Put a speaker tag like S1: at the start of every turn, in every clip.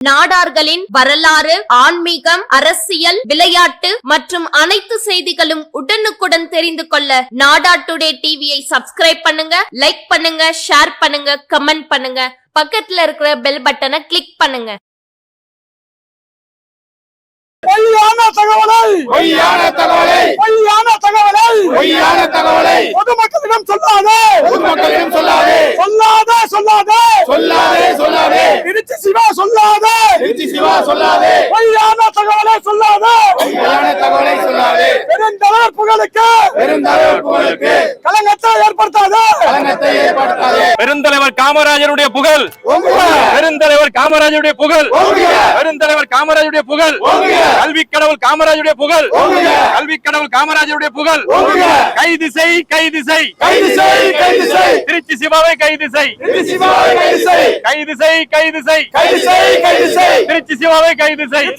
S1: நாடார்களின் வரலாறு ஆன்மீகம் அரசியல் விளையாட்டு மற்றும் அனைத்து செய்திகளும் உடனுக்குடன் தெரிந்து கொள்ள நாடா டுடே டிவியை சப்ஸ்கிரைப் பண்ணுங்க லைக் பண்ணுங்க ஷேர் பண்ணுங்க கமெண்ட் பண்ணுங்க. பக்கத்துல இருக்கிற பெல் பட்டனை கிளிக் பண்ணுங்க.
S2: தகவலை.
S3: பொய்யான தகவலை.
S2: பொய்யான தகவலை.
S3: பொய்யான தகவலை.
S2: பொதுமக்களிடம் சொல்லாதே.
S3: பொதுமக்களிடம் சொல்லாதே.
S2: சொல்லாதே சொல்லாதே.
S3: சொல்லாதே சொல்லாதே.
S2: திருச்சி சிவா சொல்லாதே.
S3: திருச்சி சிவா சொல்லாதே.
S2: பொய்யான தகவலை சொல்லாதே. பெருந்தலைவர் புகழுக்கு!
S3: பெருந்தலைவர் புகழுக்கு!
S2: கலங்கத்தை ஏற்படுத்தாதே!
S3: களங்கத்தை ஏற்படுத்தாதே!
S4: பெருந்தலைவர் காமராஜருடைய புகழ்! பெருந்தலைவர் காமராஜருடைய புகழ்! பெருந்தலைவர் காமராஜருடைய புகழ்! கல்வி கடவுள் காமராஜருடைய புகழ்! கல்வி கடவுள் காமராஜருடைய புகழ்! கைது செய் கைது செய்
S3: கைது செய் கைது செய்
S4: திருச்சி சிவாவை கைது செய்
S3: திருச்சி சிவாவை கைது செய்
S4: கைது செய் கைது செய்
S3: கைது செய்
S4: திருச்சி சிவாவை கைது செய்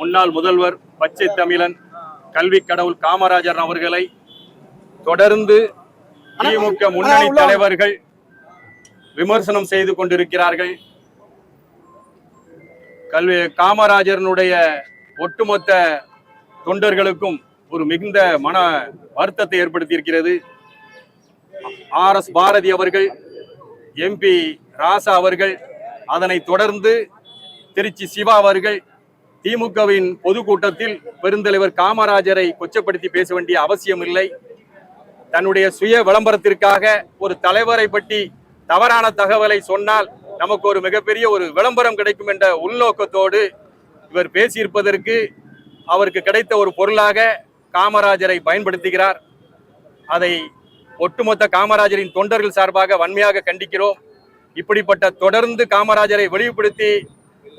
S4: முன்னாள் முதல்வர் பச்சை தமிழன் கல்வி கடவுள் காமராஜர் அவர்களை தொடர்ந்து திமுக முன்னணி தலைவர்கள் விமர்சனம் செய்து கொண்டிருக்கிறார்கள். கல்வி காமராஜரனுடைய ஒட்டுமொத்த தொண்டர்களுக்கும் ஒரு மிகுந்த மன வருத்தத்தை ஏற்படுத்தியிருக்கிறது. ஆர் எஸ் பாரதி அவர்கள் எம்பி ராசா அவர்கள் அதனைத் தொடர்ந்து திருச்சி சிவா அவர்கள் திமுகவின் பொதுக்கூட்டத்தில் பெருந்தலைவர் காமராஜரை கொச்சப்படுத்தி பேச வேண்டிய அவசியம் இல்லை தன்னுடைய சுய விளம்பரத்திற்காக ஒரு தலைவரை பற்றி தவறான தகவலை சொன்னால் நமக்கு ஒரு மிகப்பெரிய ஒரு விளம்பரம் கிடைக்கும் என்ற உள்நோக்கத்தோடு இவர் பேசியிருப்பதற்கு அவருக்கு கிடைத்த ஒரு பொருளாக காமராஜரை பயன்படுத்துகிறார். அதை ஒட்டுமொத்த காமராஜரின் தொண்டர்கள் சார்பாக வன்மையாக கண்டிக்கிறோம். இப்படிப்பட்ட தொடர்ந்து காமராஜரை வெளிப்படுத்தி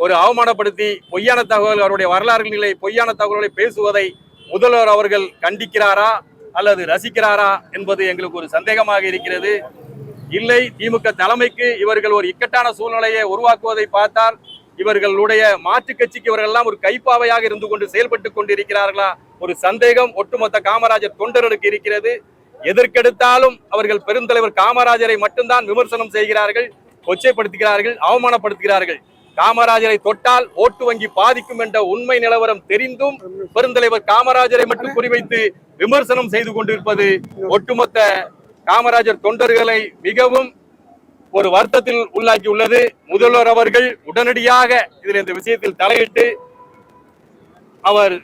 S4: ஒரு அவமானப்படுத்தி பொய்யான தகவல் அவருடைய வரலாறுகளை பொய்யான தகவல்களை பேசுவதை முதல்வர் அவர்கள் கண்டிக்கிறாரா அல்லது ரசிக்கிறாரா என்பது எங்களுக்கு ஒரு சந்தேகமாக இருக்கிறது. இல்லை திமுக தலைமைக்கு இவர்கள் ஒரு இக்கட்டான சூழ்நிலையை உருவாக்குவதை பார்த்தால் இவர்களுடைய மாற்றுக் கட்சிக்கு இவர்கள்லாம் ஒரு கைப்பாவையாக இருந்து கொண்டு செயல்பட்டு கொண்டிருக்கிறார்களா? ஒரு சந்தேகம் ஒட்டுமொத்த காமராஜர் தொண்டர்களுக்கு இருக்கிறது. எதற்கெடுத்தாலும் அவர்கள் பெருந்தலைவர் காமராஜரை மட்டும்தான் விமர்சனம் செய்கிறார்கள் கொச்சைப்படுத்துகிறார்கள் அவமானப்படுத்துகிறார்கள். காமராஜரை தொட்டால் ஓட்டு வங்கி பாதிக்கும் என்ற உண்மை நிலவரம் தெரிந்தும் பெருந்தலைவர் காமராஜரை மட்டும் குறிவைத்து விமர்சனம் செய்து கொண்டிருப்பது ஒட்டுமொத்த காமராஜர் தொண்டர்களை மிகவும் ஒரு வருத்தத்தில் உள்ளாக்கி உள்ளது முதல்வர் அவர்கள் உடனடியாக இதில் இந்த விஷயத்தில் தலையிட்டு அவர்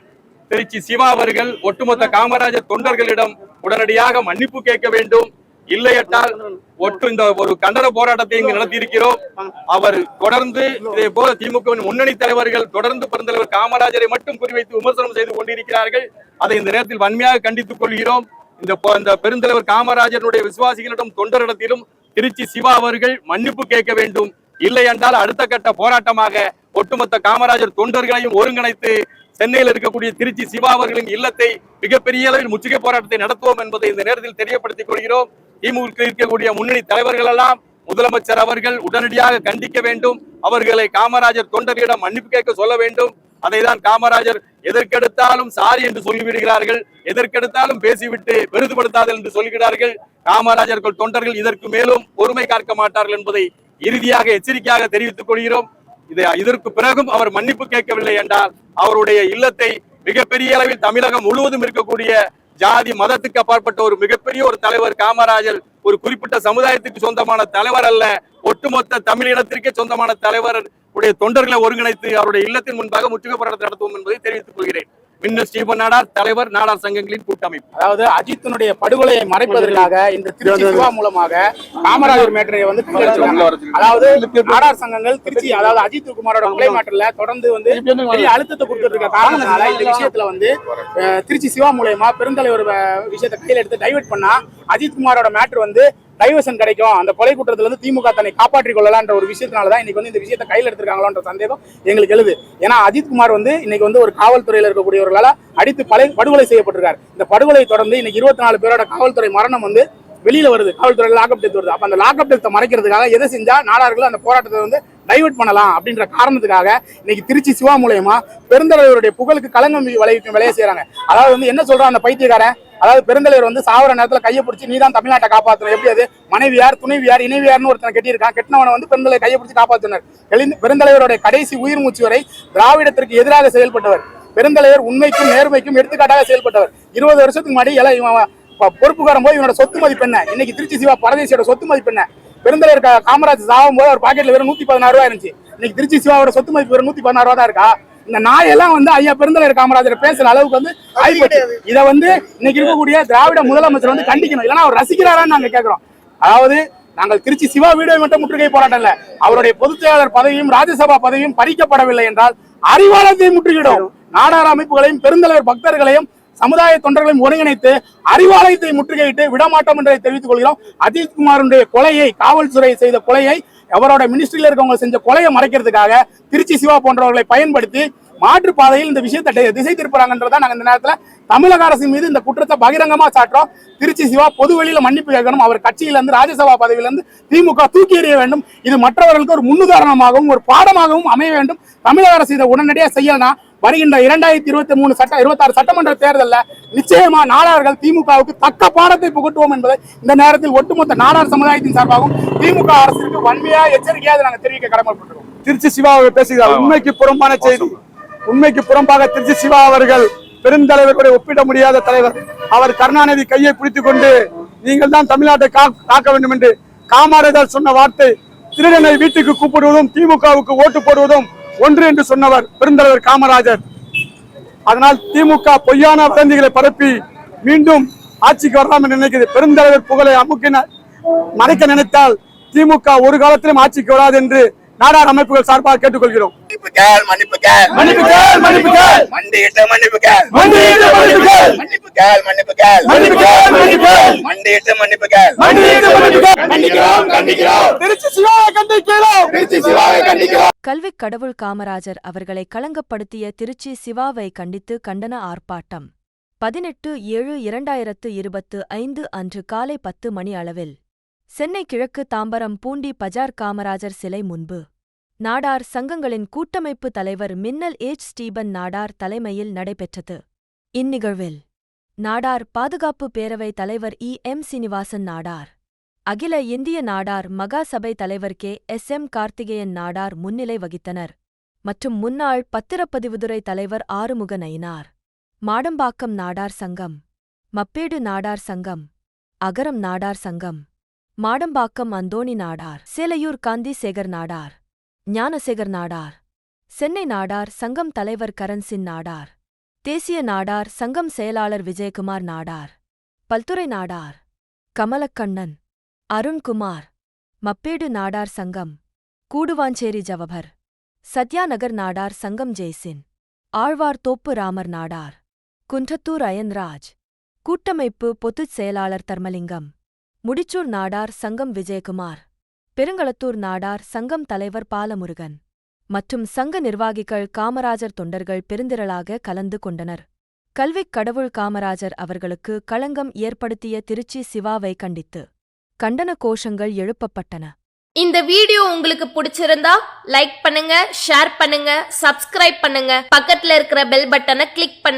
S4: திருச்சி சிவா அவர்கள் ஒட்டுமொத்த காமராஜர் தொண்டர்களிடம் உடனடியாக மன்னிப்பு கேட்க வேண்டும். இல்லையென்றால் ஒட்டு இந்த ஒரு கண்டன போராட்டத்தை இங்கு நடத்தியிருக்கிறோம். அவர் தொடர்ந்து இதே போல திமுகவின் முன்னணி தலைவர்கள் தொடர்ந்து பெருந்தலைவர் காமராஜரை மட்டும் குறிவைத்து விமர்சனம் செய்து கொண்டிருக்கிறார்கள். அதை இந்த நேரத்தில் வன்மையாக கண்டித்துக் கொள்கிறோம். இந்த பெருந்தலைவர் காமராஜருடைய விசுவாசிகளிடம் தொண்டரிடத்திலும் திருச்சி சிவா அவர்கள் மன்னிப்பு கேட்க வேண்டும். இல்லை என்றால் அடுத்த கட்ட போராட்டமாக ஒட்டுமொத்த காமராஜர் தொண்டர்களையும் ஒருங்கிணைத்து சென்னையில் இருக்கக்கூடிய திருச்சி சிவா அவர்களின் இல்லத்தை மிகப்பெரிய அளவில் முற்றுகை போராட்டத்தை நடத்துவோம் என்பதை இந்த நேரத்தில் தெரியப்படுத்திக் கொள்கிறோம். திமுக இருக்கக்கூடிய முன்னணி தலைவர்கள் எல்லாம் முதலமைச்சர் அவர்கள் உடனடியாக கண்டிக்க வேண்டும். அவர்களை காமராஜர் தொண்டர்களிடம் மன்னிப்பு கேட்க சொல்ல வேண்டும். அதைதான் காமராஜர் எதற்கெடுத்தாலும் சாரி என்று சொல்லிவிடுகிறார்கள். எதற்கெடுத்தாலும் பேசிவிட்டு பெரிதுபடுத்தாதல் என்று சொல்கிறார்கள். காமராஜர்கள் தொண்டர்கள் இதற்கு மேலும் பொறுமை காக்க மாட்டார்கள் என்பதை இறுதியாக எச்சரிக்கையாக தெரிவித்துக் கொள்கிறோம். இது இதற்கு பிறகும் அவர் மன்னிப்பு கேட்கவில்லை என்றால் அவருடைய இல்லத்தை மிகப்பெரிய அளவில் தமிழகம் முழுவதும் இருக்கக்கூடிய ஜாதி மதத்துக்கு அப்பாற்பட்ட ஒரு மிகப்பெரிய ஒரு தலைவர் காமராஜர் ஒரு குறிப்பிட்ட சமுதாயத்துக்கு சொந்தமான தலைவர் அல்ல. ஒட்டுமொத்த தமிழினத்திற்கே சொந்தமான தலைவர் உடைய தொண்டர்களை ஒருங்கிணைத்து அவருடைய இல்லத்தின் முன்பாக முற்றுகை போராட்டத்தை நடத்துவோம் என்பதை தெரிவித்துக் கொள்கிறேன். மின்னர் ஸ்டீபன் நாடார் தலைவர் நாடார் சங்கங்களின் கூட்டமைப்பு.
S5: அதாவது அஜித்தினுடைய படுகொலையை மறைப்பதற்காக இந்த திருச்சி சிவா மூலமாக காமராஜர் மேட்டரை வந்து. அதாவது நாடார் சங்கங்கள் திருச்சி அதாவது அஜித் குமாரோட கொலை மேட்டர்ல தொடர்ந்து வந்து பெரிய அழுத்தத்தை கொடுத்துட்டு இருக்க காரணத்தினால இந்த விஷயத்துல வந்து திருச்சி சிவா மூலயமா பெருந்தலைவர் விஷயத்தை கையில் எடுத்து டைவர்ட் பண்ணா அஜித் குமாரோட மேட்டர் வந்து டைவர்ஷன் கிடைக்கும். அந்த கொலை குற்றத்திலிருந்து திமுக தன்னை காப்பாற்றிக் கொள்ளலான்ற ஒரு விஷயத்தினால தான் இன்னைக்கு வந்து இந்த விஷயத்தை கையில் எடுத்திருக்காங்களோன்ற சந்தேகம் எங்களுக்கு எழுது. ஏன்னா அஜித்குமார் வந்து இன்னைக்கு வந்து ஒரு காவல்துறையில் இருக்கக்கூடியவர்களால் அடித்து பலை படுகொலை செய்யப்பட்டிருக்காரு. இந்த படுகொலை தொடர்ந்து இன்னைக்கு இருபத்தி நாலு பேரோட காவல்துறை மரணம் வந்து வெளியில வருது. காவல்துறை லாக்அப் டெத் வருது. அப்போ அந்த லாக்அப் டெத்தை மறைக்கிறதுக்காக எதை செஞ்சா நாடார்கள் அந்த போராட்டத்தை வந்து டைவெர்ட் பண்ணலாம் அப்படின்ற காரணத்துக்காக இன்னைக்கு திருச்சி சிவா மூலயமா பெருந்தலைவருடைய புகழுக்கு களங்கம் விளைவிக்கும் வேலையை செய்யறாங்க அதாவது வந்து என்ன சொல்றான் அந்த பைத்தியக்காரன்? அதாவது பெருந்தலைவர் வந்து சாவர நேரத்துல கையை பிடிச்சி நீ தான் தமிழ்நாட்டை காப்பாற்றணும் எப்படி அது? மனைவியார் துணைவியார் இணைவியார்னு ஒருத்தனை கட்டியிருக்கான். கெட்டினவனை வந்து பெருந்தலை கையை பிடிச்சி காப்பாற்றினார் எழுந்து- பெருந்தலைவருடைய கடைசி உயிர் மூச்சு வரை திராவிடத்திற்கு எதிராக செயல்பட்டவர். பெருந்தலைவர் உண்மைக்கும் நேர்மைக்கும் எடுத்துக்காட்டாக செயல்பட்டவர். இருபது வருஷத்துக்கு முன்னாடி எல்லாம் இவன் ப- பொறுப்புக்காரன் போய் இவனோட சொத்து மதிப்பு என்ன? இன்னைக்கு திருச்சி சிவா பரதேசியோட சொத்து மதிப்பு என்ன? பெருந்தலைவர் காமராஜ் சாகும் போது அவர் பாக்கெட்ல வெறும் நூத்தி பதினாறு ரூபாய் இருந்துச்சு. இன்னைக்கு திருச்சி சிவாவோட சொத்து மதிப்பு வெறும் நூத்தி பதினாறு ரூபா தான் இருக்கா? இந்த நாயெல்லாம் வந்து ஐயா பெருந்தலைவர் காமராஜர் பேசுற அளவுக்கு வந்து ஆயிப்போச்சு இதை வந்து இன்னைக்கு இருக்கக்கூடிய திராவிட முதலமைச்சர் வந்து கண்டிக்கணும். இல்லைன்னா அவர் ரசிக்கிறாரான்னு நாங்க கேட்கிறோம் அதாவது நாங்கள் திருச்சி சிவா வீடியோ மட்டும் முற்றுகை போராட்டம் இல்ல. அவருடைய பொதுச் செயலாளர் பதவியும் ராஜ்யசபா பதவியும் பறிக்கப்படவில்லை என்றால் அறிவாலயத்தை முற்றுகிடும் நாடார் அமைப்புகளையும் பெருந்தலைவர் பக்தர்களையும் சமுதாய தொண்டர்களையும் ஒருங்கிணைத்து அறிவாலயத்தை முற்றுகையிட்டு விடமாட்டோம் என்றதை தெரிவித்துக் கொள்கிறோம். அஜித்குமாருடைய கொலையை காவல்துறை செய்த கொலையை அவரோட மினிஸ்ட்ரியில் இருக்கவங்க செஞ்ச கொலையை மறைக்கிறதுக்காக திருச்சி சிவா போன்றவர்களை பயன்படுத்தி மாற்று பாதையில் இந்த விஷயத்தை திசை திருப்புறாங்கன்றதா நாங்கள் இந்த நேரத்தில் தமிழக அரசின் மீது இந்த குற்றத்தை பகிரங்கமா சாட்டுறோம் திருச்சி சிவா பொதுவெளியில் மன்னிப்பு கேட்கணும். அவர் கட்சியில இருந்து ராஜ்யசபா பதவியிலிருந்து திமுக தூக்கி எறிய வேண்டும். இது மற்றவர்களுக்கு ஒரு முன்னுதாரணமாகவும் ஒரு பாடமாகவும் அமைய வேண்டும். தமிழக அரசு இதை உடனடியாக செய்யலாம் வருகின்ற இரண்டாயிரத்தி இருபத்தி மூணு சட்ட இருபத்தாறு சட்டமன்ற தேர்தல்ல நிச்சயமா நாடார்கள் திமுகவுக்கு தக்க பாடத்தை புகட்டுவோம் என்பதை இந்த நேரத்தில் ஒட்டுமொத்த நாடார் சமுதாயத்தின் சார்பாகவும் திமுக அரசுக்கு வன்மையா எச்சரிக்கையா இதை நாங்க தெரிவிக்க கடமைப்பட்டிருக்கோம்.
S2: திருச்சி சிவா அவர்கள் பேசுகிறார். உண்மைக்கு புறம்பான செய்தி. உண்மைக்கு புறம்பாக திருச்சி சிவா அவர்கள் பெருந்தலைவர்களுடைய ஒப்பிட முடியாத தலைவர். அவர் கருணாநிதி கையை பிடித்துக் கொண்டு நீங்கள் தான் தமிழ்நாட்டை காக்க வேண்டும் என்று காமராஜர் சொன்ன வார்த்தை திருடனை வீட்டுக்கு கூப்பிடுவதும் திமுகவுக்கு ஓட்டு போடுவதும் ஒன்று என்று சொன்னவர் பெருந்தலைவர் காமராஜர். அதனால் திமுக பொய்யான வதந்திகளை பரப்பி மீண்டும் ஆட்சிக்கு வரலாம் என்று நினைக்கிறது. பெருந்தலைவர் புகழை அமுக்கின மறைக்க நினைத்தால் திமுக ஒரு காலத்திலும் ஆட்சிக்கு வராது என்று நாடார் அமைப்புகள் சார்பாக கேட்டுக்கொள்கிறோம்.
S3: மன்னிப்பு கேள் மன்னிப்பு கேள்.
S2: மன்னிப்பு கேள் மன்னிப்பு கேள்.
S3: மண்டியிட்டு மன்னிப்பு கேள்.
S2: மன்னியிட்டு மன்னிப்பு கேள்.
S3: மன்னிப்பு கேள் மன்னிப்பு கேள்.
S2: மன்னிப்பு கேள் மன்னிப்பு கேள்.
S3: மண்டியிட்டு மன்னிப்பு கேள்.
S2: மன்னியிட்டு மன்னிப்பு கேள்.
S3: கண்டிக்கிறோம் கண்டிக்கிறோம்.
S2: திருச்சி சிவாவை கண்டிக்கிறோம்.
S3: திருச்சி சிவாவை கண்டிக்கிறோம்.
S6: கல்விக் கடவுள் காமராஜர் அவர்களை களங்கப்படுத்திய திருச்சி சிவாவை கண்டித்து கண்டன ஆர்ப்பாட்டம். பதினெட்டு ஏழு இரண்டாயிரத்து இருபத்து ஐந்து அன்று காலை பத்து மணி அளவில். சென்னை கிழக்கு தாம்பரம் பூண்டி பஜார் காமராஜர் சிலை முன்பு. நாடார் சங்கங்களின் கூட்டமைப்பு தலைவர் மின்னல் ஏச் ஸ்டீபன் நாடார் தலைமையில் நடைபெற்றது. இந்நிகழ்வில் நாடார் பாதுகாப்பு பேரவை தலைவர் இ. எம். சீனிவாசன் நாடார் அகில இந்திய நாடார் மகாசபை தலைவர் K. S. M. Karthikeyan Nadar முன்னிலை வகித்தனர் மற்றும் முன்னாள் பத்திரப்பதிவுதுறை தலைவர் ஆறுமுக நயினார். மாடம்பாக்கம் நாடார் சங்கம் மப்பேடு நாடார் சங்கம் அகரம் நாடார் சங்கம் மாடம்பாக்கம் அந்தோணி நாடார் சேலையூர் காந்தி சேகர் நாடார். ஞானசேகர் நாடார். சென்னை நாடார் சங்கம் தலைவர் கரன்சின் நாடார். தேசிய நாடார் சங்கம் செயலாளர் விஜயகுமார் நாடார். பல்துறை நாடார். கமலக்கண்ணன். அருண்குமார். மப்பேடு நாடார் சங்கம். கூடுவாஞ்சேரி ஜவஹர். சத்யாநகர் நாடார் சங்கம் ஜெய்சின். ஆழ்வார் தோப்பு ராமர் நாடார். குன்றத்தூர் அயன்ராஜ். கூட்டமைப்பு பொதுச் செயலாளர் தர்மலிங்கம். முடிச்சூர் நாடார் சங்கம் விஜயகுமார். பெருங்களத்தூர் நாடார் சங்கம் தலைவர் பாலமுருகன் மற்றும் சங்க நிர்வாகிகள் காமராஜர் தொண்டர்கள் பெருந்திரளாக கலந்து கொண்டனர். கல்விக் கடவுள் காமராஜர் அவர்களுக்கு களங்கம் ஏற்படுத்திய திருச்சி சிவாவை கண்டித்து கண்டன கோஷங்கள் எழுப்பப்பட்டன.
S1: இந்த வீடியோ உங்களுக்கு பிடிச்சிருந்தா லைக் பண்ணுங்க ஷேர் பண்ணுங்க சப்ஸ்கிரைப் பண்ணுங்க. பக்கத்துல இருக்கிற பெல் பட்டனை கிளிக் பண்ணுங்க.